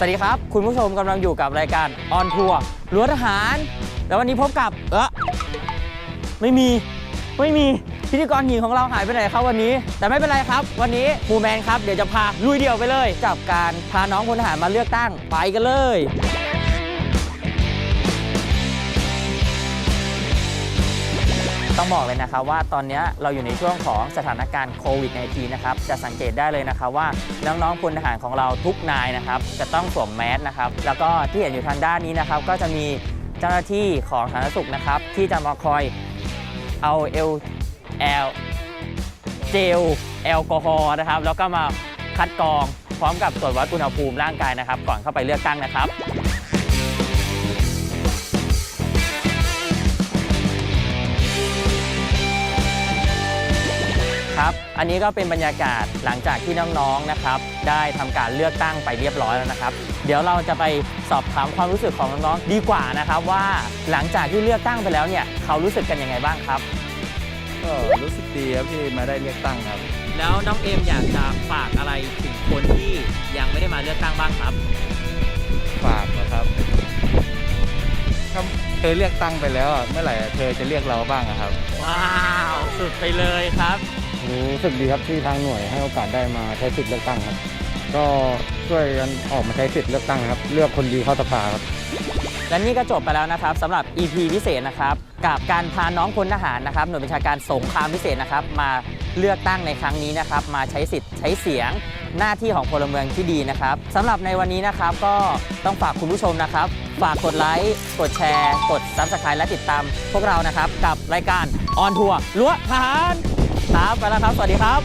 สวัสดีครับ คุณผู้ชมกำลังอยู่กับรายการออนทัวร์รั้วทหาร แล้ววันนี้พบกับเออไม่มีไม่มีพิธีกรหญิงของเราหายไปไหนครับวันนี้ แต่ไม่เป็นไรครับ วันนี้ปูแมนครับเดี๋ยวจะพาลุยเดี่ยวไปเลย กับการพาน้องพลทหารมาเลือกตั้งไปกันเลย ต้องบอกเลยนะครับว่าตอนนี้เราอยู่ในช่วงของสถานการณ์โควิด -19 นะครับจะสังเกตได้เลยนะครับว่าน้องๆพลทหารของเราทุกนายนะครับจะต้องสวมแมสนะครับแล้วก็ที่เห็นอยู่ทางด้านนี้นะครับก็จะมีเจ้าหน้าที่ของสาธารณสุขนะครับที่จะมาคอยเอาเอลแอลเจลแอลกอฮอล์นะครับแล้วก็มาคัดกรองพร้อมกับตรวจวัดอุณหภูมิร่างกายนะครับ ก่อนเข้าไปเลือกตั้งนะครับ ครับ อันนี้ก็เป็นบรรยากาศหลังจากที่น้องๆนะครับ ได้ทำการเลือกตั้งไปเรียบร้อยแล้วนะครับ เดี๋ยวเราจะไปสอบถามความรู้สึกของน้องๆดีกว่านะครับว่าหลังจากที่เลือกตั้งไปแล้วเนี่ยเขารู้สึกกันยังไงบ้างครับก็รู้สึกดีครับที่มาได้เลือกตั้งครับ แล้วน้องเอมอยากจะฝากอะไรถึงคนที่ยังไม่ได้มาเลือกตั้งบ้างครับ ฝากนะครับถ้าเธอเลือกตั้งไปแล้วอะเมื่อไหร่เธอจะเรียกเราบ้างอะครับ ว้าว สุดไปเลยครับ รู้สึกดีครับที่ทางหน่วยให้โอกาสได้มาใช้สิทธิ์เลือกตั้งครับ ก็ช่วยกันออกมาใช้สิทธิ์เลือกตั้งครับ เลือกคนดีเข้าสภาครับ และนี่ก็จบไปแล้วนะครับสำหรับ EP พิเศษนะครับกับการพาน้องพลทหารนะครับหน่วยบัญชาการสงครามพิเศษนะครับ มาเลือกตั้งในครั้งนี้นะครับ มาใช้สิทธิ์ใช้เสียงหน้าที่ของพลเมืองที่ดีนะครับสำหรับในวันนี้นะครับก็ต้องฝากคุณผู้ชมนะครับ ฝากกดไลค์กดแชร์ กด Subscribe และติดตามพวกเรานะครับ กับรายการออนทัวร์รั้วทหาร ครับไปแล้วครับ สวัสดีครับ